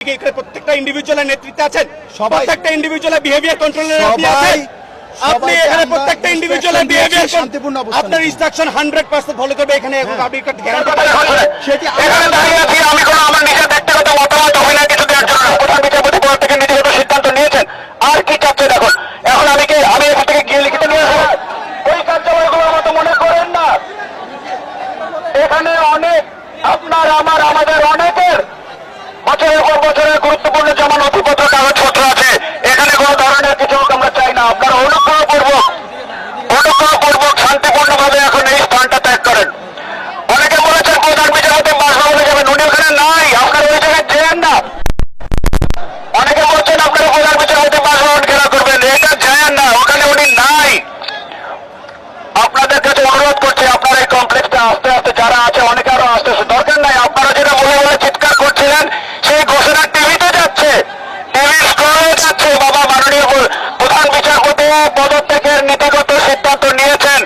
এখানে প্রত্যেকটা ইন্ডিভিজুয়ালের নেতৃত্বে আছেন প্রত্যেকটা ইন্ডিভিজুয়ালের বিহেভিয়ার কন্ট্রোলের আপনি আছেন। আপনি এখানে প্রত্যেকটা ইন্ডিভিজুয়ালের বিহেভিয়ার শান্তিপূর্ণ আপনার ইনস্ট্রাকশন হান্ড্রেড পার্সেন্ট ফলো করবে এখানে এখন আপনি গ্যারান্টি সেটি এখানে দাঁড়িয়ে আছি আমি কোনো আমার নিজের ব্যক্তিগত মতামত অভিনয় কিছু দেওয়ার জন্য প্রধান বিচারপতি পদ থেকে নীতিগত সিদ্ধান্ত নিয়েছেন আর কি চাচ্ছে দেখুন এখন আমি কি আমি এখান থেকে গিয়ে লিখিত নিয়ে আসব ওই কার্যালয়গুলোর মতো মনে করেন না এখানে অনেক আপনার আমার আমাদের অনেকের বছরের পর বছরের গুরুত্বপূর্ণ যেমন নথিপত্র কাগজপত্র আছে এখানে কোনো ধরনের কিছু হোক আমরা চাই না আপনারা অনুগ্রহ পূর্বক অনুগ্রহ পূর্বক শান্তিপূর্ণভাবে এখন এই স্থানটা ত্যাগ করেন অনেকে বলেছেন প্রধান বিচারপতি বাসভবনে যাবেন উনি ওখানে নাই আপনারা ওই জায়গায় যেন না অনেকে বলছেন আপনারা প্রধান বিচারপতি বাসভবন ঘেরা করবেন এটা যায় না ওখানে উনি নাই আপনাদের কাছে অনুরোধ করছি আপনারা এই কমপ্লেক্সটা আস্তে আস্তে যারা আছে অনেকে আরও আস্তে আস্তে দরকার নাই আপনারা যেটা বলে বলে চিৎকার করছিলেন সেই ঘোষণা টিভিতে যাচ্ছে টিভি স্ক্রলে যাচ্ছে বাবা মাননীয় প্র- প্রধান বিচারপতি পদত্যাগের নীতিগত সিদ্ধান্ত নিয়েছেন।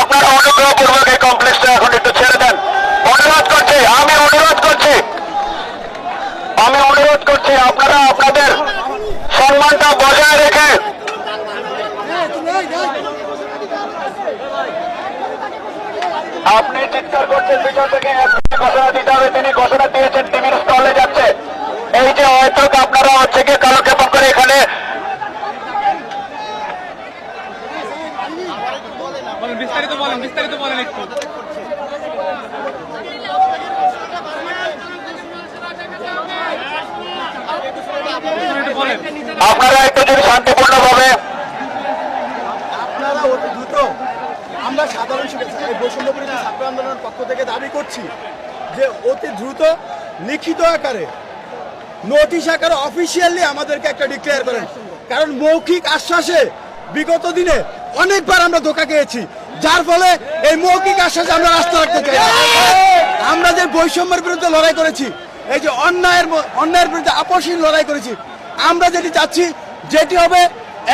আপনারা অনুগ্রহপূর্বক এই কমপ্লেক্সটা এখন একটু ছেড়ে দেন। অনুরোধ করছি, আমি অনুরোধ করছি। আমি অনুরোধ করছি, আপনারা আপনাদের সম্মানটা বজায় রেখে আপনি চিৎকার করছেন, পিছন থেকে ঘোষণা দিতে হবে, তিনি ঘোষণা দিয়েছেন টিভির স্টলে যাচ্ছে এই যে হয়তো আপনারা হচ্ছে গিয়ে কালক্ষেপণ করে এখানে বলেন বিস্তারিত বলেন বিস্তারিত বলেন একটু একটু বলেন আপনারা একটু যদি অতি দ্রুত আমরা সাধারণ এই ছাত্র আন্দোলনের পক্ষ থেকে দাবি করছি যে অতি দ্রুত লিখিত আকারে নোটিশ আকারে অফিসিয়ালি আমাদেরকে একটা ডিক্লেয়ার করেন। কারণ মৌখিক আশ্বাসে বিগত দিনে অনেকবার আমরা ধোকা খেয়েছি। যার ফলে এই মৌখিক আশ্বাসে আমরা রাস্তা রাখতে চাই। আমরা যে বৈষম্যের বিরুদ্ধে লড়াই করেছি, এই যে অন্যায়ের অন্যায়ের বিরুদ্ধে আপসহীন লড়াই করেছি আমরা যেটি চাচ্ছি যেটি হবে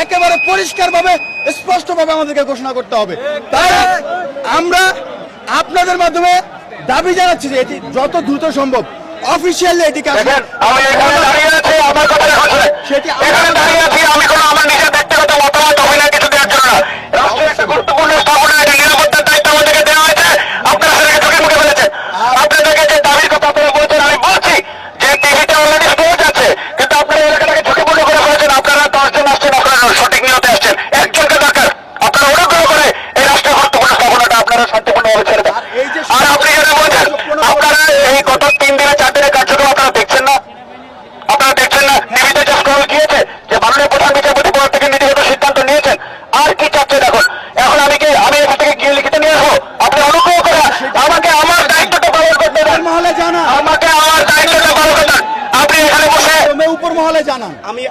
একেবারে পরিষ্কারভাবে স্পষ্টভাবে আমাদেরকে ঘোষণা করতে হবে তাই আমরা আপনাদের মাধ্যমে দাবি জানাচ্ছি যে এটি যত দ্রুত সম্ভব অফিসিয়ালি এটি শুনেন। সেটি দাঁড়িয়ে আছি আমি কোনো আমার নিজের ব্যক্তিগত মতামত অভিনয় কিছু দেওয়ার জন্য না রাষ্ট্রের একটা গুরুত্বপূর্ণ স্থাপনা এটা নিরাপত্তার দায়িত্ব আমাদেরকে দেওয়া হয়েছে আপনারা সেটাকে চোখে মুখে ফেলেছেন আপনাদেরকে যে দাবির কথা আপনারা বলছেন আমি বলছি যে টিভিতে অলরেডি স্পোর্ট আছে কিন্তু আপনারা এলাকাটাকে ঝুঁকিপূর্ণ করে ফেলেছেন আপনারা দশজন আসছেন আপনারা সঠিক নিয়তে আসছেন একজনকে দরকার আপনারা অনুগ্রহ করে এই রাষ্ট্রের গুরুত্বপূর্ণ স্থাপনাটা আপনারা শান্তিপূর্ণভাবে ছেড়ে দেন এই যে আর আপনি যেটা বলছেন আপনারা এই গত তিন দিনে চার দিনের কার্যক্রম আপনারা দেখছেন না আপনারা দেখছেন না টিভিতে যে স্ক্রল গিয়েছে যে মাননীয় প্রধান বিচারপতি পদ থেকে নীতিগত সিদ্ধান্ত নিয়েছেন আর কি চাচ্ছে দেখুন এখন আমি কি আমি এখান থেকে গিয়ে লিখিত নিয়ে আসব আপনি অনুগ্রহ করে আমাকে আমার দায়িত্বটা পালন করতে উপর দেন মহলে জানান আমাকে আমার দায়িত্বটা পালন করতে দেন আপনি এখানে বসে তুমি উপর মহলে জানান আমি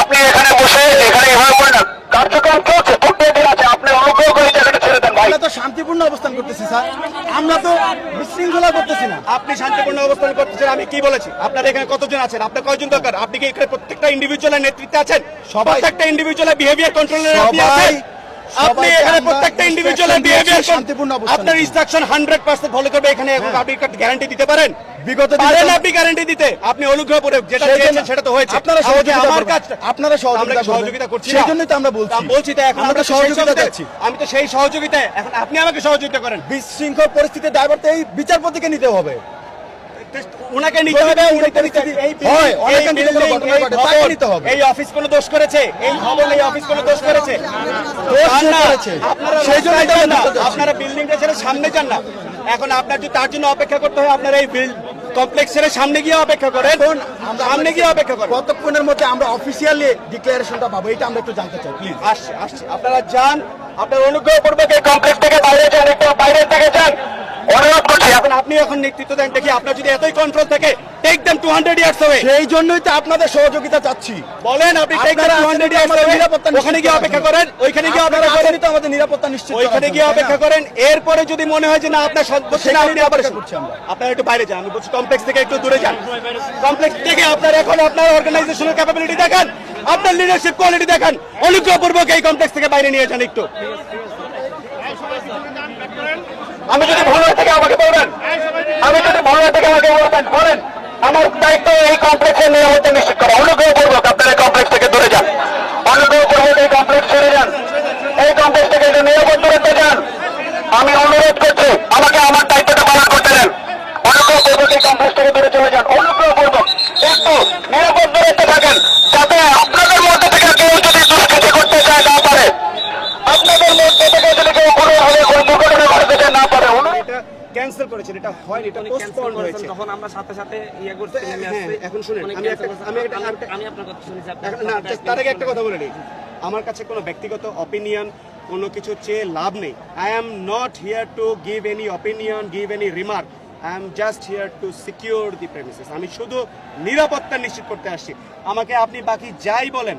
আপনি এখানে বসে এখানে এভাবে বলেন না কার্যক্রম চলছে ফুটিয়ে দিন আছে আপনি অনুগ্রহ করে এই জায়গাটা ছেড়ে দেন ভাই আমরা তো শান্তিপূর্ণ অবস্থান করতেছি স্যার। আমরা তো বিশৃঙ্খলা করতেছি না। আপনি শান্তিপূর্ণ অবস্থান করতেছেন আমি কি বলেছি? আপনার এখানে কতজন আছেন? আপনার কয়জন দরকার? আপনি কি এখানে প্রত্যেকটা ইন্ডিভিজুয়ালের নেতৃত্বে আছেন? সবাই- একটা ইন্ডিভিজুয়ালের বিহেভিয়ার কন্ট্রোলের আপনি আছেন? আপনি এখানে প্রত্যেকটা ইন্ডিভিজুয়ালের বিহেভিয়ার শান্তিপূর্ণ অবস্থান আপনার ইনস্ট্রাকশন হান্ড্রেড পার্সেন্ট ফলো করবে এখানে এখন আপনি গ্যারান্টি দিতে পারেন? বিগত পারেন আপনি গ্যারান্টি দিতে আপনি অনুগ্রহ করে যেটা চেয়েছেন সেটা তো হয়েছে আপনারা সহযোগিতা আমার। আপনারা সহযোগিতা। সহযোগিতা করছি সেই জন্যই তো আমরা বলছি। বলছি তো এখন আমরা তো সহযোগিতা চাচ্ছি। আমি তো সেই সহযোগিতায় এখন আপনি আমাকে সহযোগিতা করেন বিশৃঙ্খল পরিস্থিতির দায়বদ্ধ এই বিচারপতিকে নিতে হবে ওনাকে নিতে হবে উনি পরিস্থিতি এই হয়, অনেক ঘটনা নিতে হবে। অফিস কোনো দোষ করেছে এই ভবন এই অফিস কোনো দোষ করেছে দোষ সেই তো যাচ্ছি। আপনারা বিল্ডিংটা ছেড়ে সামনে যান না এখন আপনার যদি তার জন্য অপেক্ষা করতে হয় আপনার এই কমপ্লেক্স ছেড়ে সামনে গিয়ে অপেক্ষা করেন। আমরা সামনে গিয়ে অপেক্ষা করেন। কতক্ষণের মধ্যে আমরা অফিসিয়ালি ডিক্লারেশনটা পাবো এটা আমরা একটু জানতে চাই প্লিজ আসছে আসছি। আপনারা যান আপনার অনুগ্রহ এই কমপ্লেক্স থেকে বাইরে যান একটু বাইরে থেকে যান অনুরোধ করছি এখন আপনি এখন নেতৃত্ব দেন দেখি আপনার যদি এতই কন্ট্রোল থাকে take them two hundred years হবে সেই জন্যই তো আপনাদের সহযোগিতা চাচ্ছি। বলেন আপনি take them two hundred years আমাদের নিরাপত্তা ওখানে গিয়ে অপেক্ষা করেন ওইখানে গিয়ে অপেক্ষা করেন। তো আমাদের নিরাপত্তা নিশ্চিত ওইখানে গিয়ে অপেক্ষা করেন এরপরে যদি মনে হয় যে না আপনার না আপনি আবার আমরা। আপনারা একটু বাইরে যান আমি বলছি কমপ্লেক্স থেকে একটু দূরে যান। কমপ্লেক্স থেকে আপনার এখন আপনার অর্গানাইজেশনের ক্যাপাবিলিটি দেখান আপনার লিডারশিপ কোয়ালিটি দেখান। অনুগ্রহপূর্বক এই কমপ্লেক্স থেকে বাইরে নিয়ে যান একটু। আমি যদি ভুল হয়ে থেকে আমাকে বলবেন। আমি যদি ভুল হয়ে থেকে আমাকে বলবেন। বলেন, আমার দায়িত্ব এই কমপ্লেক্সের হতে নিশ্চিত করা। অনুগ্রহ করব আপনারা কমপ্লেক্স থেকে দূরে যান। অনুগ্রহ করব এই কমপ্লেক্স ছেড়ে যান। এই কমপ্লেক্স থেকে একটু নিরাপদ দূরত্বে যান। আমি অনুরোধ করছি, আমাকে আমার দায়িত্বটা পালন করতে দেন। অনুগ্রহ করব এই কমপ্লেক্স থেকে দূরে চলে যান। অনুগ্রহ পূর্বক একটু নিরাপদ দূরত্বে থাকেন যাতে আপনাদের মধ্যে থেকে কেউ যদি দুষ্কৃতি করতে চায় না পারে আপনাদের মধ্যে থেকে যদি কেউ কোনো ভাবে কোনো দুর্ঘটনা ঘটাতে চায় না পারে অনুরোধ এটা ক্যান্সেল করেছেন এটা পোস্টপন্ড হয়েছে। তখন আমরা সাথে সাথে ইয়ে করছি হ্যাঁ, এখন শুনেন, আমি একটা- আমি আপনার কথা শুনেছি না তার আগে একটা কথা বলে নিই। আমার কাছে কোনো ব্যক্তিগত অপিনিয়ন কোনো কিছু চেয়ে লাভ নেই। I am not here to give any opinion give any remark I am just here to secure the premises আমি শুধু নিরাপত্তা নিশ্চিত করতে আসছি। আমাকে আপনি বাকি যাই বলেন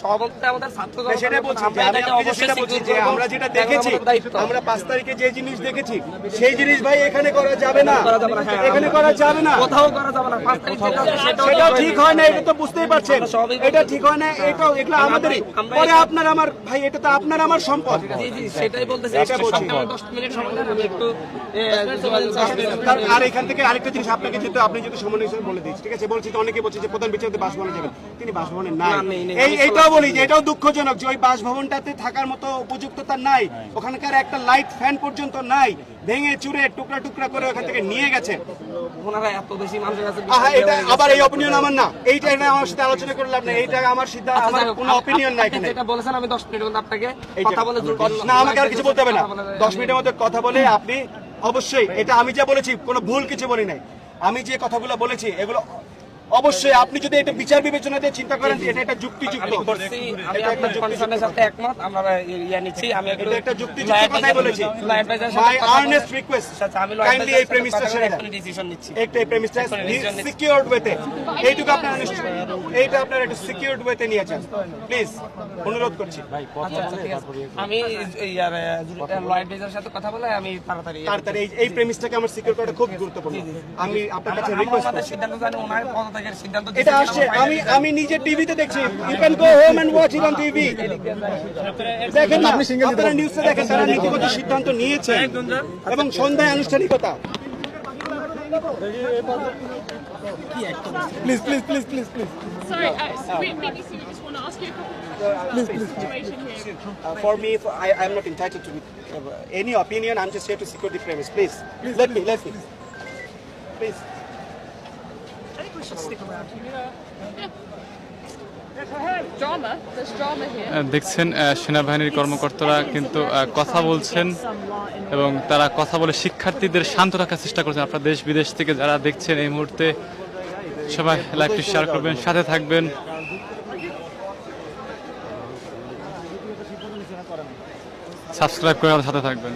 সভাপতি আমাদের ছাত্র সেটা বলছি যে আমি আপনাকে সেটা বলছি যে আমরা যেটা দেখেছি আমরা পাঁচ তারিখে যে জিনিস দেখেছি সেই জিনিস ভাই এখানে করা যাবে না। করা যাবে না, হ্যাঁ, এখানে করা যাবে না। কোথাও করা যাবে না পাঁচ তারিখ সেটাও সেটাও ঠিক হয় না এটা তো বুঝতেই পারছেন। এটা ঠিক হয় না এটাও এগুলো আমাদেরই। পরে আপনার আমার ভাই এটা তো আপনার আমার সম্পদ। জি জি সেটাই বলতেছি। এটা বলছি। আপনি আমাকে দশ মিনিট সময় আমি একটু এ, যোগাযোগ দশ মিনিট। তার- আর এখান থেকে আরেকটা জিনিস আপনাকে যেহেতু আপনি যেহেতু সমন্বয় বলে দিচ্ছি ঠিক আছে? বলছি তো অনেকে বলছে যে প্রধান বিচারপতি বাসভবনে যাবেন। তিনি বাসভবনে নাই না, নেই, নেই। এই আমি এটাও বলি যে এটাও দুঃখজনক যে ওই বাসভবনটাতে থাকার মতো উপযুক্ততা নাই। ওখানকার একটা লাইট ফ্যান পর্যন্ত নাই। ভেঙে চুরে টুকরা টুকরা করে ওখান থেকে নিয়ে গেছে। ওনারা এত বেশি মানুষের কাছে এটা আবার এই অপিনিয়ন আমার না। এইটা এটা আমার সাথে আলোচনা করে লাভ নেই এইটা আমার সিদ্ধান্ত আচ্ছা, আমার কোনো অপিনিয়ন নাই এখানে। যেটা বলেছেন আমি দশ মিনিট মধ্যে আপনাকে কথা বলে না আমাকে আর কিছু বলতে হবে না। কথা বলে- দশ মিনিটের মধ্যে কথা বলে আপনি অবশ্যই এটা আমি যা বলেছি কোনো ভুল কিছু বলি নাই। আমি যে কথাগুলো বলেছি এগুলো অবশ্যই আপনি যদি এটা বিচার বিবেচনা দিয়ে চিন্তা করেন এটা একটা যুক্তিযুক্ত। এটা একটা আপনার সাথে একমত আমরা ইয়া নিচ্ছি আমি এটা একটা যুক্তিযুক্ত কথাই বলেছি। মাই আর্নেস্ট রিকোয়েস্ট কাইন্ডলি এই এর প্রেমিসটা ছেড়ে দেন এখনই নিচ্ছি। একটু এই প্রেমিসটা। সিকিউরড ওয়েতে এইটুকু আপনারা নিশ্চয় এইটা আপনারা একটু সিকিউরড ওয়েতে নিয়ে যান প্লিজ অনুরোধ করছি। ঠিক আছে। আমি ইয়ার লয়ার অ্যাডভাইজারের সাথে কথা বলে আমি তাড়াতাড়ি তাড়াতাড়ি এই প্রেমিসটাকে আমার সিকিউর করাটা খুব গুরুত্বপূর্ণ। আমি আপনার কাছে রিকোয়েস্ট করছি। সিদ্ধান্ত জানি ওনার পদত্যাগের সিদ্ধান্ত এটা আসছে আমি আমি নিজে টিভিতে দেখছি you can go home and watch it on TV দেখেন আপনি আপনারা নিউজে দেখেন তারা নীতিগত সিদ্ধান্ত নিয়েছে এবং সন্ধ্যায় আনুষ্ঠানিকতা please please please please please Sorry, uh, we- BBC, we just want to ask you a couple of questions the situation here. Uh, for me, for, I I am not entitled to uh, any opinion. I'm just here to secure the premise. Please, let me, let me. Please. দেখছেন সেনাবাহিনীর কর্মকর্তারা কিন্তু কথা বলছেন এবং তারা কথা বলে শিক্ষার্থীদের শান্ত রাখার চেষ্টা করছেন। আপনার দেশ বিদেশ থেকে যারা দেখছেন এই মুহূর্তে সবাই লাইভটি শেয়ার করবেন সাথে থাকবেন। সাবস্ক্রাইব করে সাথে থাকবেন।